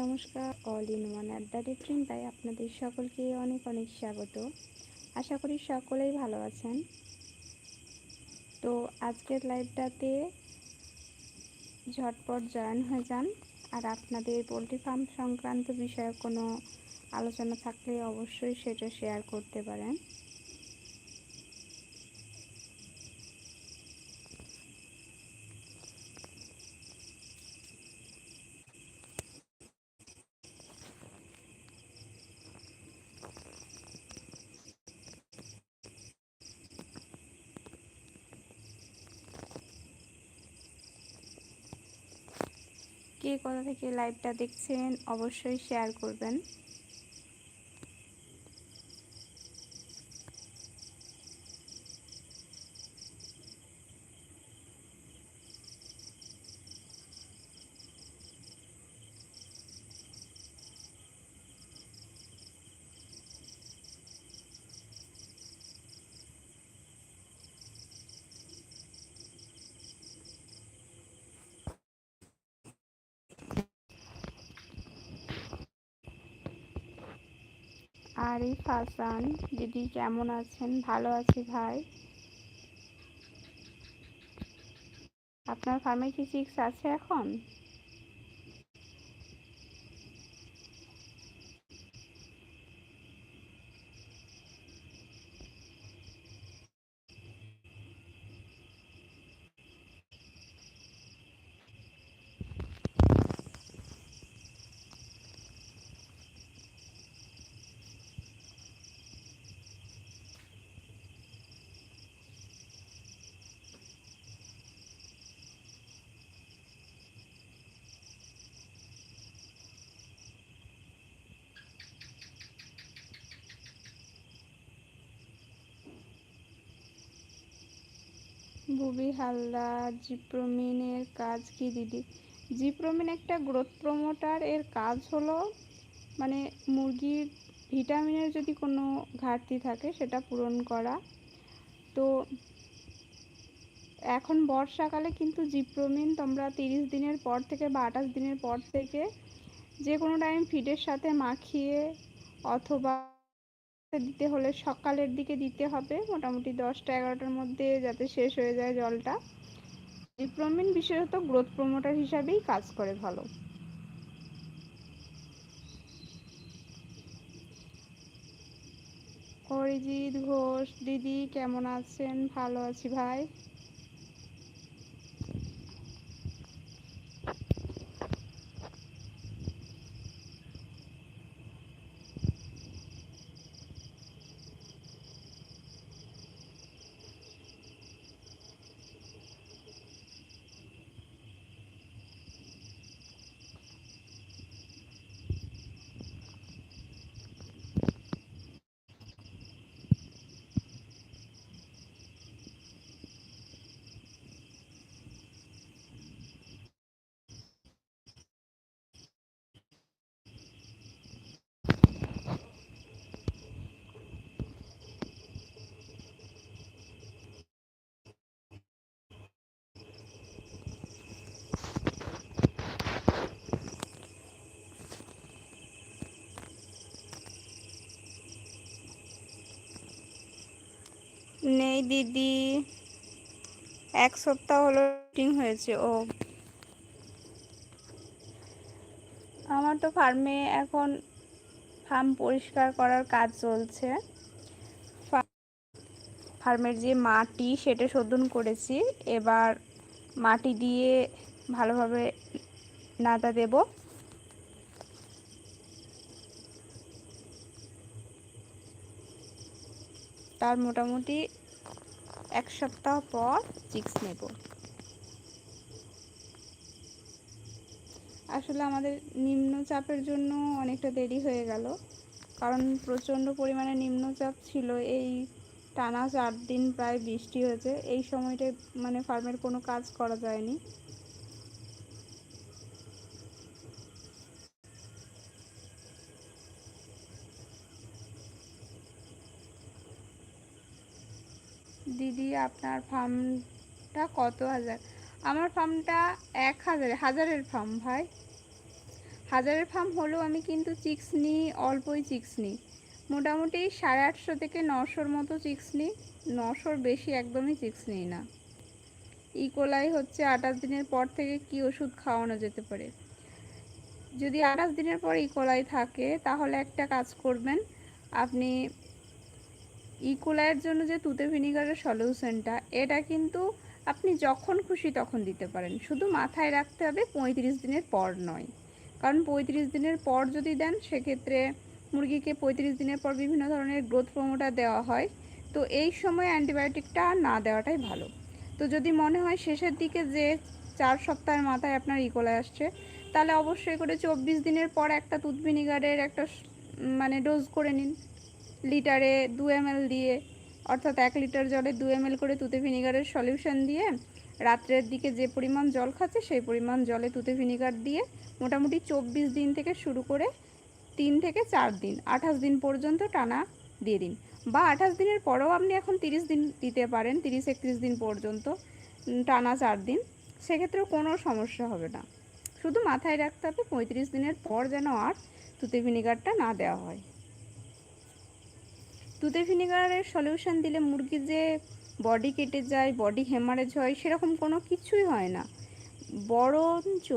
নমস্কার, all in one আড্ডা তাই আপনাদের সকলকে অনেক অনেক স্বাগত। আশা করি সকলেই ভালো আছেন। তো আজকের লাইভটাতে ঝটপট জয়েন হয়ে যান। আর আপনাদের পোলট্রি ফার্ম সংক্রান্ত বিষয়ে কোনো আলোচনা থাকলে অবশ্যই সেটা শেয়ার করতে পারেন। কে কোথা থেকে লাইভটা দেখছেন অবশ্যই শেয়ার করবেন। আরিফ হাসান দিদি কেমন আছেন? ভালো আছি ভাই। আপনার ফার্মে কি আছে এখন? বুবি হালদার জিপ্রোমিনের কাজ কি দিদি? জিপ্রোমিন একটা গ্রোথ প্রমোটার এর কাজ হলো মানে মুরগির ভিটামিনের যদি কোনো ঘাটতি থাকে সেটা পূরণ করা। তো এখন বর্ষাকালে কিন্তু জিপ্রোমিন তোমরা তিরিশ দিনের পর থেকে বা আঠাশ দিনের পর থেকে যে কোনো টাইম ফিডের সাথে মাখিয়ে অথবা দিতে হলে সকালের দিকে দিতে হবে। মোটামুটি দশটা, এগারোটার মধ্যে যাতে শেষ হয়ে যায় জলটা। ইপ্রমিন বিশেষত গ্রোথ প্রমোটার হিসাবেই কাজ করে ভালো। অরিজিৎ ঘোষ, দিদি কেমন আছেন? ভালো আছি ভাই। নেই, দিদি। এক সপ্তাহ হলো মিটিং হয়েছে, ও। আমার তো ফার্মে এখন ফার্ম পরিষ্কার করার কাজ চলছে। ফার্মের যে মাটি, সেটা শোধন করেছি। এবার মাটি দিয়ে ভালোভাবে নাদা দেব। তার মোটামুটি এক সপ্তাহ পর চিক্স নেব। আসলে আমাদের নিম্নচাপের জন্য অনেকটা দেরি হয়ে গেল, কারণ প্রচণ্ড পরিমাণে নিম্নচাপ ছিল। এই টানা চার দিন প্রায় বৃষ্টি হয়েছে। এই সময়টায় মানে ফার্মের কোনো কাজ করা যায়নি। দিদি, আপনার ফার্মটা কত হাজার? আমার ফার্মটা এক হাজার, হাজারের ফার্ম ভাই। হাজারের ফার্ম হলেও আমি কিন্তু চিক্স নিই, অল্পই চিক্স নিই। মোটামুটি সাড়ে আটশো থেকে নশোর মতো চিক্স নিই, নশোর বেশি একদমই চিক্স নিই না। ইকোলাই হচ্ছে আঠাশ দিনের পর থেকে কি ওষুধ খাওয়ানো যেতে পারে। যদি আঠাশ দিনের পর ইকোলাই থাকে, তাহলে একটা কাজ করবেন, আপনি ইকোলাইয়ের জন্য যে তুতে ভিনিগারের সলিউশনটা, এটা কিন্তু আপনি যখন খুশি তখন দিতে পারেন। শুধু মাথায় রাখতে হবে পঁয়ত্রিশ দিনের পর নয়। কারণ পঁয়ত্রিশ দিনের পর যদি দেন, সেক্ষেত্রে মুরগিকে পঁয়ত্রিশ দিনের পর বিভিন্ন ধরনের গ্রোথ প্রমোটার দেওয়া হয়। তো এই সময় অ্যান্টিবায়োটিকটা না দেওয়াটাই ভালো। তো যদি মনে হয় শেষের দিকে যে চার সপ্তাহের মাথায় আপনার ইকোলাই আসছে, তাহলে অবশ্যই করে চব্বিশ দিনের পর একটা দুধ ভিনিগারের একটা মানে ডোজ করে নিন। লিটারে দু এম দিয়ে, অর্থাৎ এক লিটার জলে দু এম করে তুতে ভিনিগারের সলিউশন দিয়ে, রাত্রের দিকে যে পরিমাণ জল খাচ্ছে সেই পরিমাণ জলে তুতে ভিনিগার দিয়ে মোটামুটি চব্বিশ দিন থেকে শুরু করে তিন থেকে চার দিন, আঠাশ দিন পর্যন্ত টানা দিয়ে দিন। বা আঠাশ দিনের পরেও আপনি এখন তিরিশ দিন দিতে পারেন, তিরিশ একত্রিশ দিন পর্যন্ত টানা চার দিন, সেক্ষেত্রেও কোনো সমস্যা হবে না। শুধু মাথায় রাখতে হবে পঁয়ত্রিশ দিনের পর যেন আর তুতে ভিনিগারটা না দেওয়া হয়। তুতে ভিনিগারের সলিউশন দিলে মুরগি যে বডি কেটে যায় বডি হেমারেজ হয়, সেরকম কোনো কিছুই হয় না। বরঞ্চ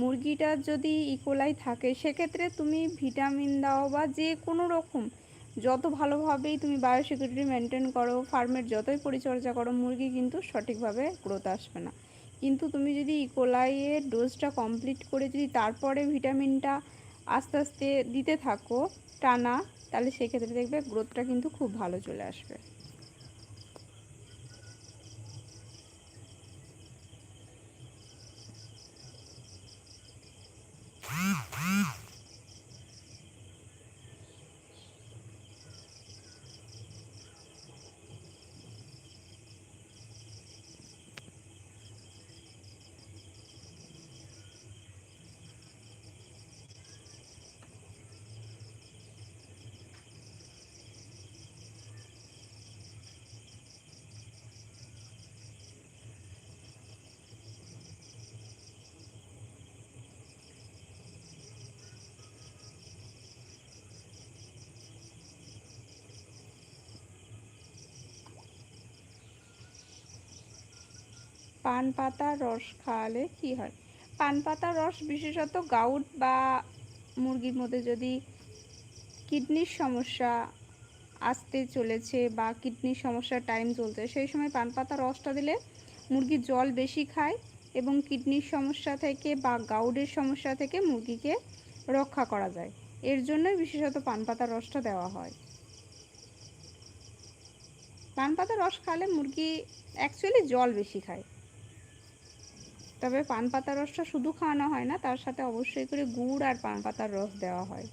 মুরগিটার যদি ইকোলাই থাকে, সেক্ষেত্রে তুমি ভিটামিন দাও বা যে কোনো রকম, যত ভালোভাবেই তুমি বায়োসিকিউরিটি মেনটেন করো ফার্মের যতই পরিচর্যা করো, মুরগি কিন্তু সঠিকভাবে গ্রোথ আসবে না। কিন্তু তুমি যদি ইকোলাইয়ের ডোজটা কমপ্লিট করে যদি তারপরে ভিটামিনটা আস্তে আস্তে দিতে থাকো, টানা তাহলে সেক্ষেত্রে দেখবে গ্রোথটা কিন্তু খুব ভালো চলে আসবে। পান পাতার রস খাওয়ালে কি হয়? পান পাতার রস বিশেষত গাউট বা মুরগির মধ্যে যদি কিডনির সমস্যা আসতে চলেছে বা কিডনির সমস্যার টাইম চলছে, সেই সময় পান পাতার রসটা দিলে মুরগি জল বেশি খায় এবং কিডনির সমস্যা থেকে বা গাউডের সমস্যা থেকে মুরগিকে রক্ষা করা যায়। এর জন্যই বিশেষত পান পাতার রসটা দেওয়া হয়। পান পাতার রস খাওয়ালে মুরগি অ্যাকচুয়ালি জল বেশি খায়। তবে পান পাতার রসটা শুধু খাওয়ানো হয় না, তার সাথে অবশ্যই করে গুড় আর পান পাতার রস দেওয়া হয়।